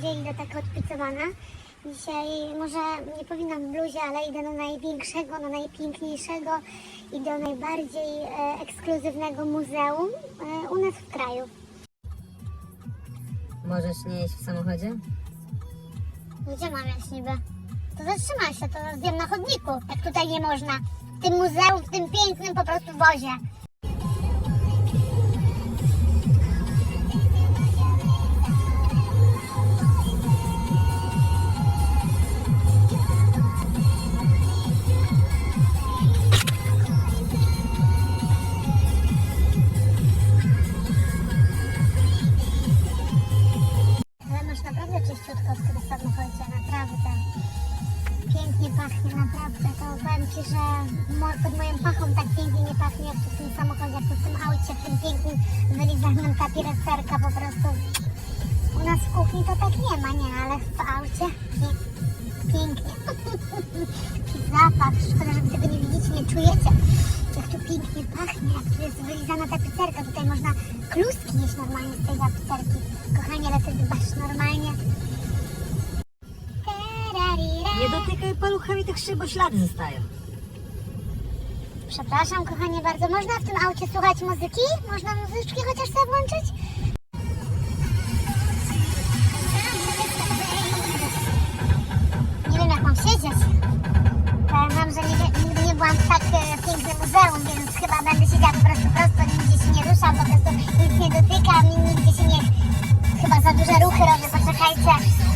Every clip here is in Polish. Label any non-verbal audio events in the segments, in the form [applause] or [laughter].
bardziej idę taka odpicowana. Dzisiaj może nie powinnam w bluzie, ale idę na największego, na najpiękniejszego i do najbardziej e, ekskluzywnego muzeum e, u nas w kraju. Możesz nie jeść w samochodzie? Gdzie mam jeść niby? To zatrzymaj się, to zjem na chodniku, jak tutaj nie można. W tym muzeum, w tym pięknym po prostu wozie. Tym samochodzie, naprawdę. Pięknie pachnie, naprawdę. To powiem Ci, że pod moją pachą tak pięknie nie pachnie jak w tym samochodzie, jak w tym aucie, w tym pięknym, wylizanym tapireserka po prostu. U nas w kuchni to tak nie ma, nie, ale w aucie pięknie. [laughs] Zapach, szkoda, że Wy tego nie widzicie, nie czujecie. Jak tu pięknie pachnie, jak tu jest wylizana tapicerka. Tutaj można kluski jeść normalnie z tej tapicerki. Kochanie, ale Ty dbasz normalnie. Paluchami tych szyb, bo ślady zostają. Przepraszam, kochanie, bardzo. Można w tym aucie słuchać muzyki? Można muzyczki chociaż sobie włączyć? Nie wiem, jak mam siedzieć. Powiem wam, że nie, nigdy nie byłam w tak e, pięknym muzeum, więc chyba będę siedziała po prostu prosto, nigdzie się nie ruszam, po prostu nic nie dotykam, i nigdzie się nie... Chyba za duże ruchy robię, poczekajcie.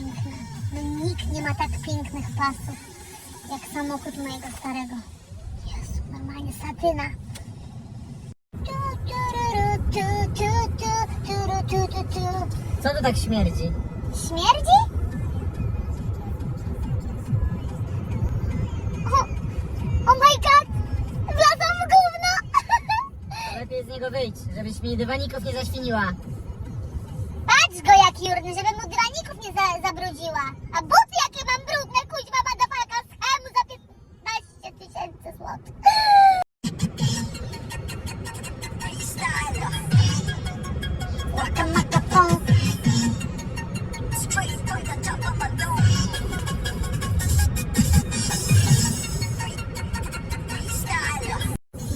Piękne. No nikt nie ma tak pięknych pasów jak samochód mojego starego. Jezu, normalnie satyna. Co to tak śmierdzi? Śmierdzi? O, oh my god! Wlazłam w gówno! [laughs] Lepiej z niego wyjdź, żebyś mi dywaników nie zaświniła. Patrz go jaki jurny, żeby mu draników za, zabrudziła. A buty jakie mam brudne, kuźwa badawaka z hemu za 15 tysięcy złotych.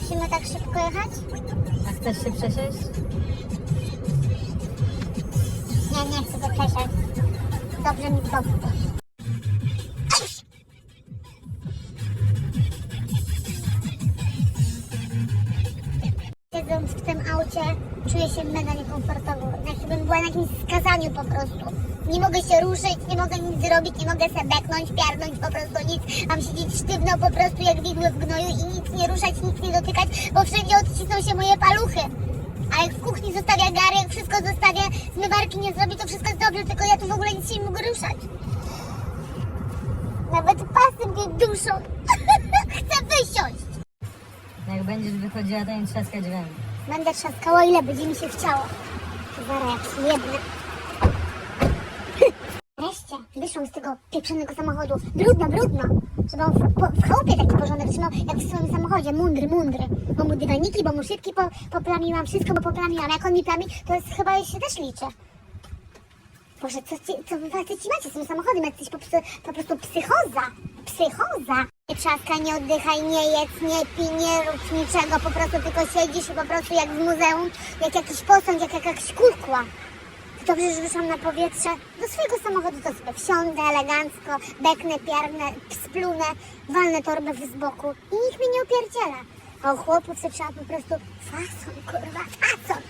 Musimy tak szybko jechać? A chcesz się przesiąść? Nie, nie chcę go przesiąść. Dobrze mi boku. Siedząc w tym aucie czuję się mega niekomfortowo. Jakbym była na jakimś skazaniu po prostu. Nie mogę się ruszyć, nie mogę nic zrobić, nie mogę se beknąć, piarnąć, po prostu nic. Mam siedzieć sztywno po prostu jak widły w gnoju i nic nie ruszać, nic nie dotykać, bo wszędzie odcisną się moje paluchy. A jak w kuchni zostawia gary, wszystko zostawię, zmywarki nie zrobi, to wszystko jest tylko ja tu w ogóle nic się nie mogę ruszać. Nawet pasy mnie duszą. [laughs] Chcę wysiąść. Jak będziesz wychodziła, to nie trzaskać drzwiami. Będę trzaskała ile będzie mi się chciało. Zaraz jak się wyszłam z tego pieprzonego samochodu. Brudno, brudno. Żeby on w, po, w chałupie taki porządek trzymał, jak w swoim samochodzie. Mundry, mundry. Bo mu dywaniki, bo mu szybki po, poplamiłam. Wszystko, bo poplamiłam. Jak on mi plami, to jest chyba się też liczy. Boże, co, ci, co wy faceci macie z tym samochodem? Jesteś po, po prostu psychoza. Psychoza. Nie trzaskaj, nie oddychaj, nie jedz, nie pij, nie rób niczego. Po prostu tylko siedzisz i po prostu jak w muzeum, jak jakiś posąg, jak jakaś kukła. Dobrze, że wyszłam na powietrze. Do swojego samochodu to sobie wsiądę elegancko, beknę, piarnę, splunę, walnę torbę z boku i nikt mnie nie opierdziela. A u chłopów to trzeba po prostu fason, kurwa, fason.